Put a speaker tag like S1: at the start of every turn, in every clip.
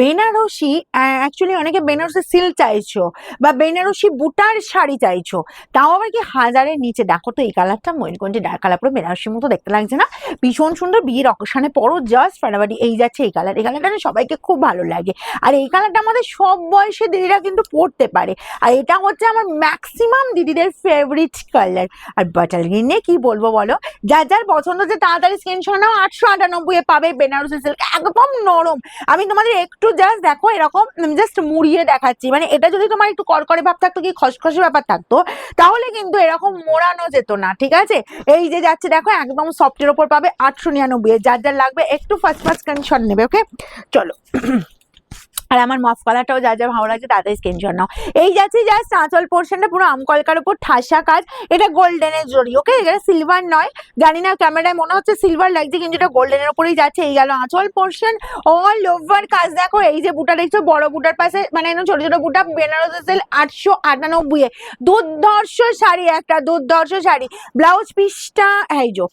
S1: Banarasi actually অনেকে Banarasi silk চাইছো বা বেনারসি বুটার শাড়ি চাইছো, তাও আবার কি হাজারের নিচে? দেখো তো এই কালারটা ময়ূরগঞ্জে ডার্ক কালার পুরো বেনারসির মতো দেখতে লাগছে না? ভীষণ সুন্দর বিয়ের অকেশনে পরো জাস্ট ফাটাফাটি এই যাচ্ছে এই কালার এই কালারটা সবাইকে খুব ভালো লাগে। আর এই কালারটা আমাদের সব বয়সী দিদিরা কিন্তু পরতে পারে। আর এটা হচ্ছে আমার ম্যাক্সিমাম দিদিদের ফেভারিট কালার আর বাটার গ্রিনে কি বলব বলো? যার যার পছন্দ যে তাড়াতাড়ি স্ক্রিনশট নাও, আটশো আটানব্বই পাবে বেনারসি সিল্ক একদম নরম। আমি তোমাদের একটু জাস্ট দেখো এরকম জাস্ট মুড়িয়ে দেখাচ্ছি। মানে এটা যদি তোমার একটু করকরে ভাব থাকতো কি খসখসে ব্যাপার থাকতো, তাহলে কিন্তু এরকম মোড়ানো যেত না, ঠিক আছে? এই যে যাচ্ছে দেখো, একদম সফটের ওপর পাবে আটশো নিরানব্বই। যার যার লাগবে, একটু ফার্স্ট ফার্স্ট কন্ডিশন নেবে ওকে চলো। আর আমার মফ কালারটাও যা যা ভালো লাগছে তাদের স্ক্রিনশট জন্য। এই যাচ্ছে জাস্ট আঁচল পোর্শনটা পুরো আমকলকার উপর ঠাসা কাজ। এটা গোল্ডেনের জড়ি ওকে এটা সিলভার নয়। জানি না ক্যামেরায় মনে হচ্ছে সিলভার লাগছে, কিন্তু এটা গোল্ডেনের উপরেই যাচ্ছে। এই গেল আঁচল পোর্শন অল ওভার কাজ। দেখো, এই যে বুটা দেখছ, বড় বুটার পাশে মানে ছোট ছোট বুটা বেনারসি সেল আটশো আটানব্বই দুর্ধর্ষ শাড়ি একটা, দুর্ধর্ষ শাড়ি। ব্লাউজ পিসটা এই যো,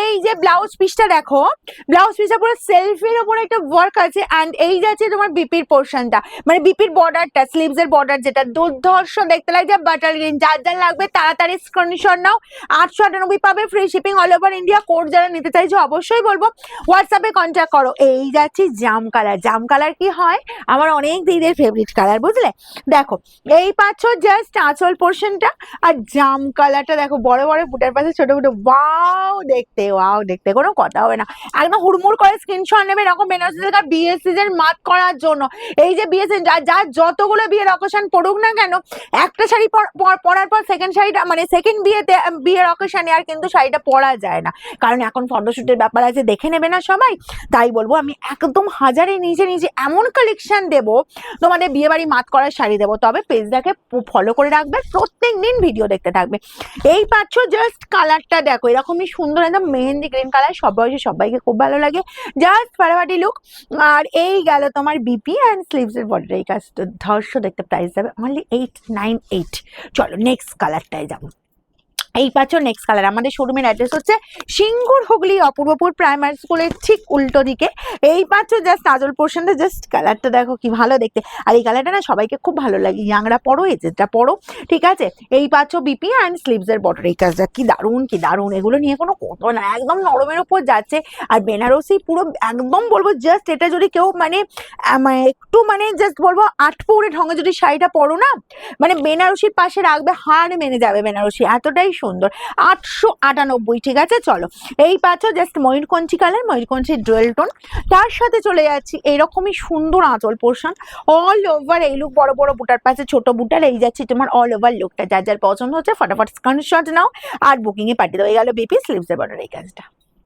S1: এই যে ব্লাউজ পিসটা দেখো, ব্লাউজ পিসটা পুরো সেলফির উপরে একটা ওয়ার্ক আছে। অ্যান্ড এই যাচ্ছে তোমার বিপির পোর্শনটা মানে বিপির বর্ডারটা স্লিভস এর বর্ডার যেটা, দুর্ধর্ষ দেখতে লাগে লাগছে বাটার গ্রিন যার যার লাগবে তাড়াতাড়ি স্ক্রিনশট নাও। আটশো আটানব্বই পাবে free shipping all over India code যারা নিতে চাইছো অবশ্যই বলব হোয়াটসঅ্যাপে কন্ট্যাক্ট করো। এই যাচ্ছি জাম কালার জাম কালার কি হয়? আমার অনেক দিদিদের ফেভারিট কালার বুঝলে? দেখো, এই পাচ্ছ জাস্ট আঁচল পোর্শনটা আর জাম কালারটা দেখো, বড় বড় বুটের পাশে, ছোট ছোট ওয়াও দেখতে ওয়াও দেখতে, কোনো কথা হবে না। একদম হুড়মুড় করে স্ক্রিনশট নেবে এরকম বেনারসি আর বিয়ের মাত করার জন্য। এই যে বিয়ে যা যা যতগুলো বিয়ের অকেশন পড়ুক না কেন, একটা শাড়ি পর- পর- পরার পর সেকেন্ড শাড়িটা মানে সেকেন্ড বিয়েতে, বিয়ের অকেশনে আর কিন্তু শাড়িটা পরা যায় না। কারণ এখন ফটোশ্যুটের ব্যাপার আছে, দেখে নেবে না সবাই। তাই বলব, আমি একদম হাজারে নিজে নিজে এমন কালেকশন দেবো, তোমাদের বিয়ে বাড়ি মাত করার শাড়ি দেবো। তবে পেজটাকে ফলো করে রাখবে, প্রত্যেক দিন ভিডিও দেখতে থাকবে। এই পাচ্ছ জাস্ট কালারটা দেখো, এরকমই সুন্দর একদম মেহেন্দি গ্রিন কালার সব বয়সে সবাইকে খুব ভালো লাগে। জাস্ট ফাটাফাটি লুক আর এই গেল তোমার বিপি অ্যান্ড স্লিভস এর বডির এই কাজটা ধর্ষ দেখতে প্রাইস যাবে অনলি এইট নাইন এইট চলো নেক্সট কালারটায় যাব। এই পাচ্ছ নেক্সট কালার আমাদের শোরুমের অ্যাড্রেস হচ্ছে সিঙ্গুর হুগলি অপূর্বপুর প্রাইমারি স্কুলের ঠিক উল্টো দিকে। এই পাচ্ছ জাস্ট আজল পোর্শনটা জাস্ট কালারটা দেখো কি ভালো দেখতে। আর এই কালারটা না সবাইকে খুব ভালো লাগে। ইয়াংরা পড়ো এজেটা পড়ো ঠিক আছে? এই পাচ্ছ বিপি অ্যান্ড স্লিভসের বর্ডার এই কাজটা কি দারুণ কি দারুণ। এগুলো নিয়ে কোনো কথা না, একদম নরমের উপর যাচ্ছে। আর বেনারসি পুরো একদম বলব জাস্ট এটা যদি কেউ মানে মানে একটু মানে জাস্ট বলব আটপৌরে ঢঙে যদি শাড়িটা পরো না মানে বেনারসির পাশে রাখবে হাড় মেনে যাবে বেনারসি। এতটাই সুন্দর। আটশো আটানব্বই, ঠিক আছে? চলো। এই পাচ্ছ জাস্ট ময়ূরকঞ্চি কালার ময়ূরকঞ্চি ডুয়েল টোন তার সাথে চলে যাচ্ছি এইরকমই সুন্দর আঁচল পোর্শন অল ওভার এই লুক বড় বড় বুটার পাশে ছোট বুটার, এই যাচ্ছি তোমার অল ওভার লুকটা যার যার পছন্দ হচ্ছে, ফটাফট স্ক্রিনশট নাও। আর বুকিংয়ে পাঠিয়ে দেওয়া গেল বিপি স্লিপসের বর্ডার এই কাজটা।